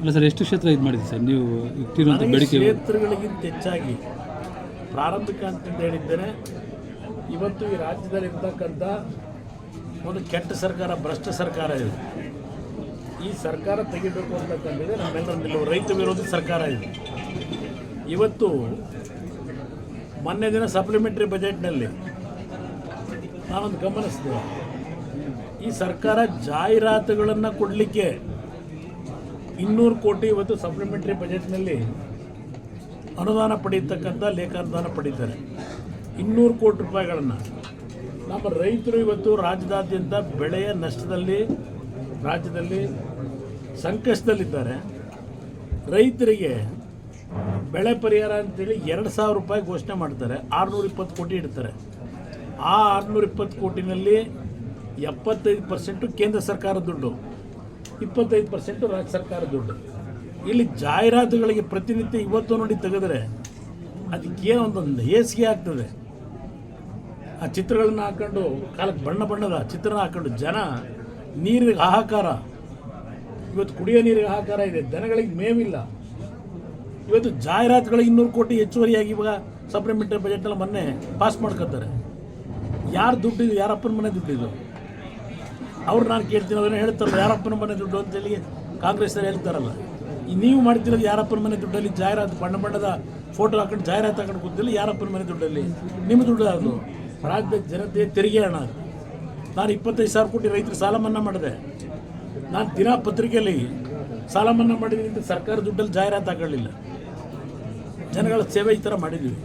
ಅಲ್ಲ ಸರ್ ಎಷ್ಟು ಕ್ಷೇತ್ರ ಇದು ಮಾಡಿದೆ ಸರ್? ನೀವು ಇಟ್ಟಿರುವಂಥ ಬೇಡಿಕೆ ಕ್ಷೇತ್ರಗಳಿಗಿಂತ ಹೆಚ್ಚಾಗಿ ಪ್ರಾರಂಭಿಕ ಅಂತ ಹೇಳಿದ್ದೇನೆ ಇವತ್ತು ಈ ರಾಜ್ಯದಲ್ಲಿ ಇರ್ತಕ್ಕಂಥ ಒಂದು ಕೆಟ್ಟ ಸರ್ಕಾರ ಭ್ರಷ್ಟ ಸರ್ಕಾರ ಇದೆ. ಈ ಸರ್ಕಾರ ತೆಗಿಬೇಕು ಅಂತಕ್ಕಂಥದ್ದೇ ನಮ್ಮೆಲ್ಲರ ರೈತ ವಿರೋಧಿ ಸರ್ಕಾರ ಇದೆ. ಇವತ್ತು ಮೊನ್ನೆ ದಿನ ಸಪ್ಲಿಮೆಂಟ್ರಿ ಬಜೆಟ್ನಲ್ಲಿ ನಾನೊಂದು ಗಮನಿಸಿದೆ. ಈ ಸರ್ಕಾರ ಜಾಹೀರಾತುಗಳನ್ನು ಕೊಡಲಿಕ್ಕೆ ಇನ್ನೂರು ಕೋಟಿ ಇವತ್ತು ಸಪ್ಲಿಮೆಂಟ್ರಿ ಬಜೆಟ್ನಲ್ಲಿ ಅನುದಾನ ಪಡೀತಕ್ಕಂಥ ಲೇಖಾನುದಾನ ಪಡೀತಾರೆ ಇನ್ನೂರು ಕೋಟಿ ರೂಪಾಯಿಗಳನ್ನು. ನಮ್ಮ ರೈತರು ಇವತ್ತು ರಾಜ್ಯದಾದ್ಯಂತ ಬೆಳೆಯ ನಷ್ಟದಲ್ಲಿ, ರಾಜ್ಯದಲ್ಲಿ ಸಂಕಷ್ಟದಲ್ಲಿದ್ದಾರೆ. ರೈತರಿಗೆ ಬೆಳೆ ಪರಿಹಾರ ಅಂತೇಳಿ ಎರಡು ಸಾವಿರ ರೂಪಾಯಿ ಘೋಷಣೆ ಮಾಡ್ತಾರೆ. ಆರುನೂರ ಇಪ್ಪತ್ತು ಕೋಟಿ ಇಡ್ತಾರೆ. ಆ ಆರುನೂರ ಇಪ್ಪತ್ತು ಕೋಟಿನಲ್ಲಿ ಎಪ್ಪತ್ತೈದು ಪರ್ಸೆಂಟು ಕೇಂದ್ರ ಸರ್ಕಾರದ ದುಡ್ಡು. ಇಪ್ಪತ್ತೈದು ಪರ್ಸೆಂಟು ರಾಜ್ಯ ಸರ್ಕಾರ ದುಡ್ಡು. ಇಲ್ಲಿ ಜಾಹೀರಾತುಗಳಿಗೆ ಪ್ರತಿನಿತ್ಯ ಇವತ್ತು ನೋಡಿ ತೆಗೆದ್ರೆ ಅದಕ್ಕೆ ಒಂದೊಂದು ಹೇಸಿಗೆ ಆಗ್ತದೆ. ಆ ಚಿತ್ರಗಳನ್ನ ಹಾಕೊಂಡು ಕಾಲಕ್ಕೆ ಬಣ್ಣ ಬಣ್ಣದ ಚಿತ್ರನ ಹಾಕೊಂಡು ಜನ ನೀರಿಗೆ ಹಾಹಾಕಾರ. ಇವತ್ತು ಕುಡಿಯೋ ನೀರಿಗೆ ಹಾಹಾಕಾರ ಇದೆ. ದನಗಳಿಗೆ ಮೇವಿಲ್ಲ. ಇವತ್ತು ಜಾಹೀರಾತುಗಳಿಗೆ ಇನ್ನೂರು ಕೋಟಿ ಹೆಚ್ಚುವರಿಯಾಗಿ ಇವಾಗ ಸಪ್ಲಿಮೆಂಟರಿ ಬಜೆಟ್ನಲ್ಲಿ ಮೊನ್ನೆ ಪಾಸ್ ಮಾಡ್ಕೊತಾರೆ. ಯಾರು ದುಡ್ಡು ಇದು ಯಾರಪ್ಪನ ಮನೆ ದುಡ್ಡು ಇದು ಅವ್ರು ನಾನು ಕೇಳ್ತೀನಿ ಅವ್ರನ್ನ ಹೇಳ್ತಾರಲ್ಲ ಯಾರಪ್ಪನ ಮನೆ ದುಡ್ಡು ಅಂತೇಳಿ ಅವರು ಹೇಳ್ತಾರಲ್ಲ. ನೀವು ಮಾಡ್ತಿರೋದು ಯಾರಪ್ಪನ ಮನೆ ದುಡ್ಡಲ್ಲಿ ಜಾಹೀರಾತು, ಬಣ್ಣ ಬಣ್ಣದ ಫೋಟೋ ಹಾಕೊಂಡು ಜಾಹೀರಾತು ಹಾಕೊಂಡು ಕೂತಿಲ್ಲ ಯಾರಪ್ಪನ ಮನೆ ದುಡ್ಡಲ್ಲಿ? ನಿಮ್ಮ ದುಡ್ಡು ಅದು. ರಾಜ್ಯದ ಜನತೆ ತೆರಿಗೆ ಹಣ. ನಾನು ಇಪ್ಪತ್ತೈದು ಸಾವಿರ ಕೋಟಿ ರೈತರು ಸಾಲ ಮನ್ನಾ ಮಾಡಿದೆ. ನಾನು ದಿನಾ ಪತ್ರಿಕೆಯಲ್ಲಿ ಸಾಲ ಮನ್ನಾ ಅಂತ ಸರ್ಕಾರ ದುಡ್ಡಲ್ಲಿ ಜಾಹೀರಾತು ಹಾಕೊಳ್ಳಿಲ್ಲ ಜನಗಳ ಸೇವೆ ಈ ಥರ ಮಾಡಿದ್ದೀವಿ